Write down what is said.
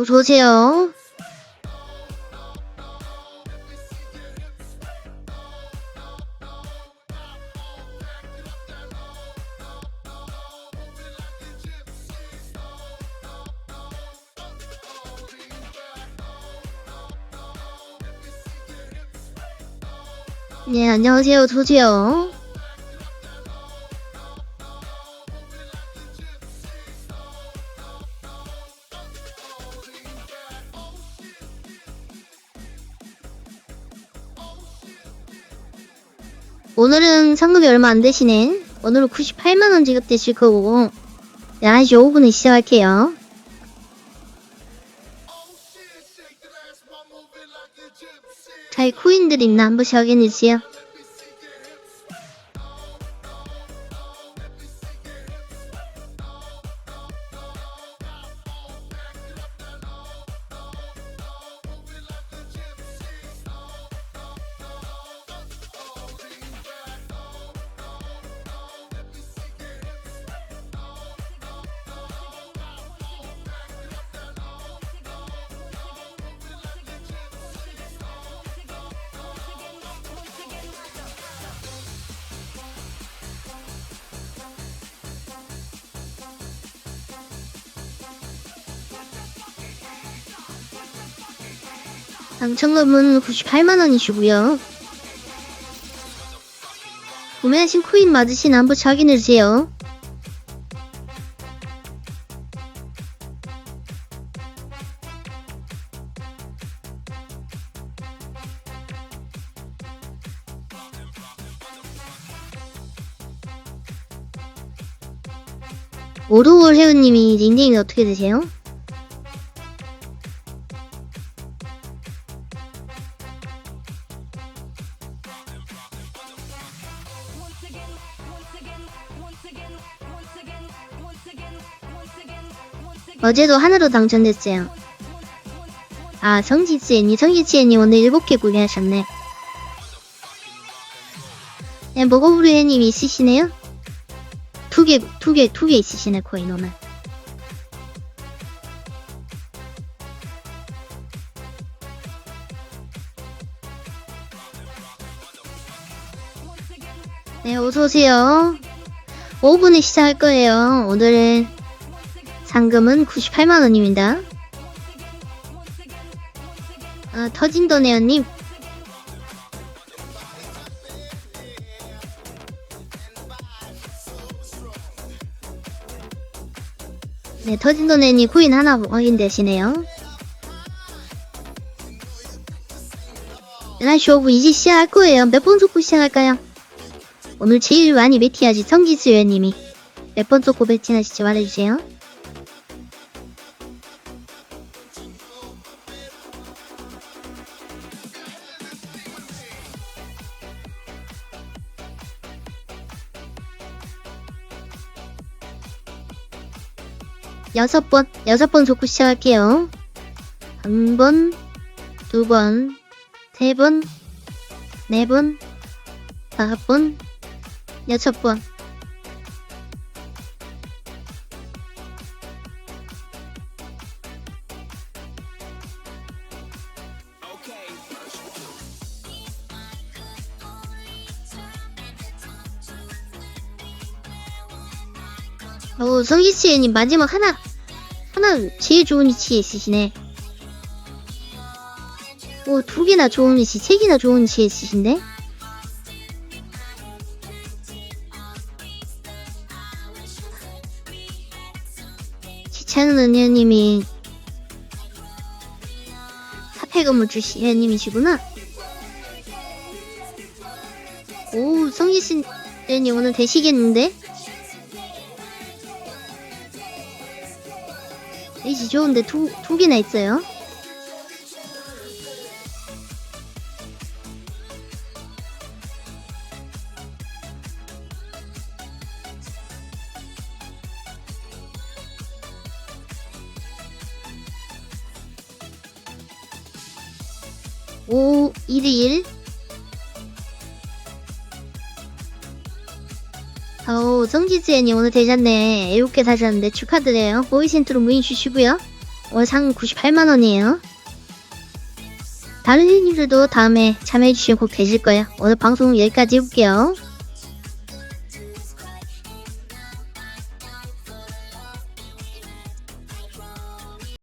어서오세요. 네, 안녕하세요. 어서오 오늘은 상금이 얼마 안 되시네. 오늘은 98만원 지급되실 거고, 11시 5분에 시작할게요. 잘 코인들 있나 한 번씩 확인해주세요. 당첨금은 98만원이시고요. 구매하신 코인 맞으신 한 번씩 확인해주세요. 오르골 회원님이 닉네임이 어떻게 되세요? 어제도 하나로 당첨됐어요. 아, 성지치애님, 성지치애님 오늘 일곱 개 구매하셨네. 네, 먹어부리애님 있으시네요? 두 개, 두 개, 두 개 있으시네, 코인 오늘. 네, 어서오세요. 5분에 시작할 거예요. 오늘은 상금은 98만원입니다. 아, 터진도네요님. 네, 터진도네님 코인 하나 확인되시네요. 11시 5분 이제 시작할 거예요. 몇 번 속고 시작할까요? 오늘 제일 많이 매티하지 성지수연님이 몇 번 속고 배팅하실지 말해주세요. 여섯 번, 여섯 번 좋고 시작할게요. 한 번, 두 번, 세 번, 네 번, 다섯 번, 여섯 번. 어, 성기치님 마지막 하나, 하나 제일 좋은 위치에 있으시네. 오, 두 개나 좋은 위치, 세 개나 좋은 위치에 있으신데? 지찬은 은혜님이 사패금을 주신 은혜님이시구나. 오, 성기씨 은혜님 오늘 되시겠는데? 이지 좋은데 두, 두 개나 있어요. 오, 1대1. 아우, 성지지애님 오늘 되셨네. 7개 사셨는데 축하드려요. 보이센트로 무인 주시고요. 오늘 상 98만원이에요. 다른 형님들도 다음에 참여해주시면 꼭 되실 거예요. 오늘 방송 여기까지 해볼게요.